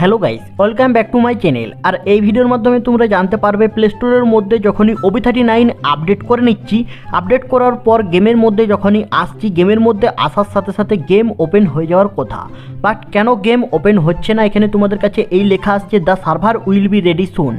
Hello guys, welcome back to my channel. আর এই ভিডিওর মাধ্যমে তোমরা জানতে পারবে প্লে স্টোরের মধ্যে যখনই ওবি থার্টি নাইন আপডেট করে নিচ্ছি আপডেট করার পর গেমের মধ্যে যখনই আসছি গেমের মধ্যে আসার সাথে সাথে গেম ওপেন হয়ে যাওয়ার কথা। বাট কেন গেম ওপেন হচ্ছে না? এখানে তোমাদের কাছে এই লেখা আসছে, the server will be ready soon.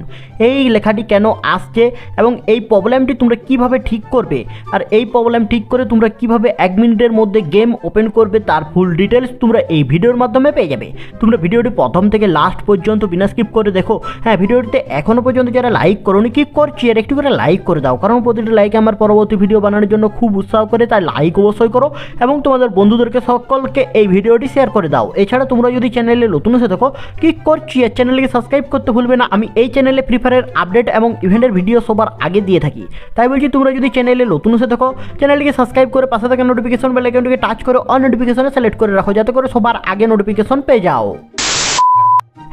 এই লেখাটি কেন আসছে এবং এই প্রবলেমটি তোমরা কীভাবে ঠিক করবে? আর এই প্রবলেম ঠিক করে তোমরা কীভাবে এক মিনিটের মধ্যে গেম ওপেন করবে তার ফুল ডিটেলস তোমরা এই ভিডিওর মাধ্যমে পেয়ে যাবে। তোমরা ভিডিওটি প্রথম থেকে লাস্ট পর্যন্ত বিনা স্কিপ করে দেখো। হ্যাঁ ভিডিওটিতে এখনও পর্যন্ত যারা লাইক করোনি কি করছি। আর একটু করে লাইক করে দাও, কারণ প্রতিটি লাইক আমার পরবর্তী ভিডিও বানানোর জন্য খুব উৎসাহ করে তাই লাইক অবশ্যই করো এবং তোমাদের বন্ধুদেরকে সকলকে এই ভিডিওটি শেয়ার করে দাও। এছাড়া তোমরা যদি চ্যানেলে নতুন এসে থাকো কি করছি আর চ্যানেলকে সাবস্ক্রাইব করতে ভুলবে না। আমি এই চ্যানেলে ফ্রি ফায়ারের আপডেট এবং ইভেন্টের ভিডিও সবার আগে দিয়ে থাকি। তাই বলছি, তোমরা যদি চ্যানেলে নতুন এসে থাকো চ্যানেলকে সাবস্ক্রাইব করে পাশে থাকা নোটিফিকেশন বেল আইকনটিকে টাচ করে অন নোটিফিকেশনে সিলেক্ট করে রাখো, যাতে করে সবার আগে নোটিফিকেশন পেয়ে যাও।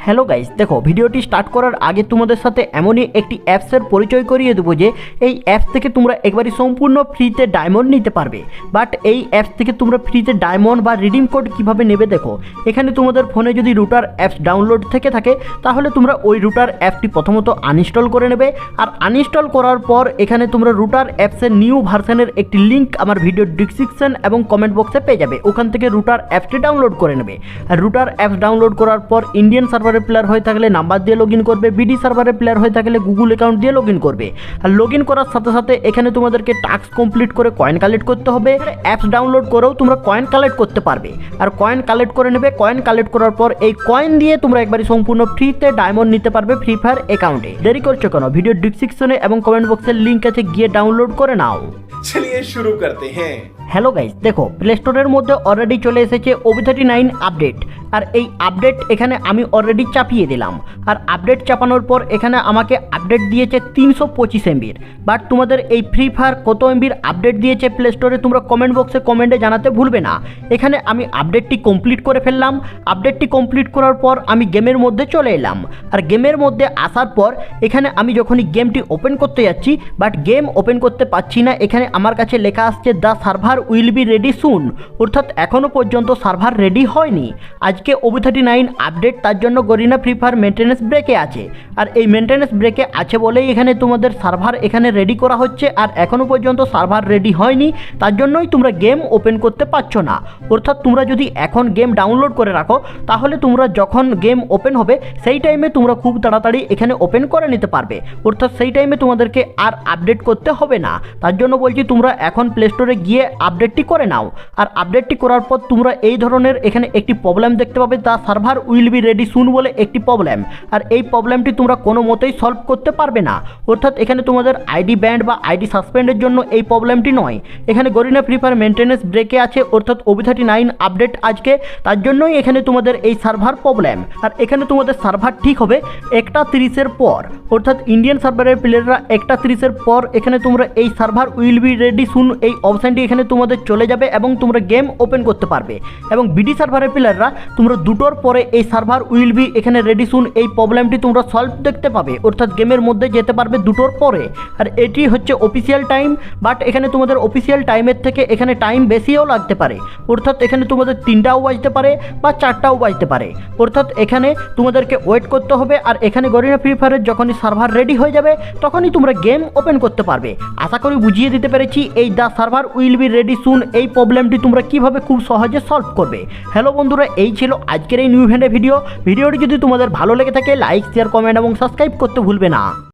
হ্যালো গাইস দেখো, ভিডিওটি স্টার্ট করার আগে তোমাদের সাথে এমনই একটি অ্যাপসের পরিচয় করিয়ে দেবো যে, এই অ্যাপস থেকে তোমরা একবারই সম্পূর্ণ ফ্রিতে ডায়মন্ড নিতে পারবে। বাট এই অ্যাপস থেকে তোমরা ফ্রিতে ডায়মন্ড বা রিডিম কোড কীভাবে নেবে দেখো, এখানে তোমাদের ফোনে যদি রুটার অ্যাপস ডাউনলোড থেকে থাকে, তাহলে তোমরা ওই রুটার অ্যাপটি প্রথমত আনইনস্টল করে নেবে। আর আনইনস্টল করার পর এখানে তোমরা রুটার অ্যাপসের নিউ ভার্সনের একটি লিঙ্ক আমার ভিডিও ডিসক্রিপশন এবং কমেন্ট বক্সে পেয়ে যাবে। ওখান থেকে রুটার অ্যাপসটি ডাউনলোড করে নেবে। আর রুটার অ্যাপস ডাউনলোড করার পর ইন্ডিয়ান সার্ভারে প্লেয়ার হয়ে থাকলে নাম্বার দিয়ে লগ করবে বিডি সার্ভারে প্লেয়ার হয়ে থাকলে গুগল অ্যাকাউন্ট দিয়ে লগ করবে। আর লগ করার সাথে সাথে এখানে তোমাদেরকে টাস্ক কমপ্লিট করে কয়েন কালেক্ট করতে হবে। অ্যাপস ডাউনলোড করেও তোমরা কয়েন কালেক্ট করতে পারবে। আর কয়েন কালেক্ট করে নেবে কয়েন কালেক্ট করার পর এই কয়েন দিয়ে তোমরা একবারই সম্পূর্ণ ফ্রিতে ডায়মন্ড নিতে পারবে ফ্রি ফায়ার অ্যাকাউন্টে দেরি করছ কেন? ভিডিও ডিসক্রিপশনে এবং কমেন্ট বক্সের লিঙ্ক আছে গিয়ে ডাউনলোড করে নাও। চলিয়ে শুরু করতে হ্যাঁ। হ্যালো গাইজ দেখো প্লে স্টোরের মধ্যে অলরেডি চলে এসেছে ওবি থার্টি নাইন আপডেট আর এই আপডেট এখানে আমি অলরেডি চাপিয়ে দিলাম। আর আপডেট চাপানোর পর এখানে আমাকে আপডেট দিয়েছে তিনশো পঁচিশ এমবির বাট তোমাদের এই ফ্রি ফায়ার কত এমবির আপডেট দিয়েছে প্লে স্টোরে তোমরা কমেন্ট বক্সে কমেন্টে জানাতে ভুলবে না। এখানে আমি আপডেটটি কমপ্লিট করে ফেললাম। আপডেটটি কমপ্লিট করার পর আমি গেমের মধ্যে চলে এলাম। আর গেমের মধ্যে আসার পর এখানে আমি যখনই গেমটি ওপেন করতে যাচ্ছি বাট গেম ওপেন করতে পারছি না, এখানে আমার কাছে লেখা আসছে the server will be ready soon অর্থাৎ এখনও পর্যন্ত সার্ভার রেডি হয়নি। আজকে ওবি থার্টি নাইন আপডেট, তার জন্য গরিনা ফ্রি ফায়ার মেনটেন্যান্স ব্রেকে আছে। আর এই মেনটেন্যান্স ব্রেকে আছে বলেই এখানে তোমাদের সার্ভার এখানে রেডি করা হচ্ছে, আর এখনও পর্যন্ত সার্ভার রেডি হয়নি, তার জন্যই তোমরা গেম ওপেন করতে পারছ না। অর্থাৎ তোমরা যদি এখন গেম ডাউনলোড করে রাখো, তাহলে তোমরা যখন গেম ওপেন হবে, সেই টাইমে তোমরা খুব তাড়াতাড়ি এখানে ওপেন করে নিতে পারবে। অর্থাৎ সেই টাইমে তোমাদেরকে আর আপডেট করতে হবে না। তার জন্য বলছি, তোমরা এখন প্লে স্টোরে গিয়ে আপডেটটি করে নাও। আর আপডেটটি করার পর তোমরা এই ধরনের এখানে একটি প্রবলেম দেখতে পাবে the server will be ready soon বলে একটি প্রবলেম। আর এই প্রবলেমটি তোমরা কোনো মতেই সলভ করতে পারবে না। অর্থাৎ এখানে তোমাদের আইডি ব্যান্ড বা আইডি সাসপেন্ডের জন্য এই প্রবলেমটি নয়। এখানে গরিনা ফ্রি ফায়ার মেনটেন্যান্স ব্রেকে আছে, অর্থাৎ ওবি থার্টি নাইন আপডেট আজকে। তার জন্যই এখানে তোমাদের এই সার্ভার প্রবলেম। আর এখানে তোমাদের সার্ভার ঠিক হবে একটা তিরিশের পর। অর্থাৎ ইন্ডিয়ান সার্ভারের প্লেয়াররা একটা তিরিশের পর এখানে তোমরা এই server will be ready soon এই অপশানটি এখানে তোমাদের চলে যাবে এবং তোমরা গেম ওপেন করতে পারবে। এবং বিডি সার্ভারের প্লেয়াররা তোমরা দুটোর পরে এই সার্ভার উইল বি এখানে রেডি সুন এই প্রবলেমটি তোমরা সলভ দেখতে পাবে। অর্থাৎ গেমের মধ্যে যেতে পারবে দুটোর পরে। আর এটি হচ্ছে অফিসিয়াল টাইম বাট এখানে তোমাদের অফিসিয়াল টাইমের থেকে এখানে টাইম বেশিও লাগতে পারে। অর্থাৎ এখানে তোমাদের তিনটাও বাজতে পারে বা চারটাও বাজতে পারে। অর্থাৎ এখানে তোমাদেরকে ওয়েট করতে হবে, আর এখানে গরিনা ফ্রি ফায়ারের যখনই সার্ভার রেডি হয়ে যাবে, তখনই তোমরা গেম ওপেন করতে পারবে। আশা করি বুঝিয়ে দিতে পেরেছি এই the server will be ready soon এই প্রবলেমটি তোমরা কীভাবে খুব সহজে সলভ করবে। হ্যালো বন্ধুরা, এই ছিল আজকের এই নিউ ভ্যান্ডে ভিডিও ভিডিওটি যদি তোমাদের ভালো লেগে থাকে লাইক শেয়ার কমেন্ট এবং সাবস্ক্রাইব করতে ভুলবে না।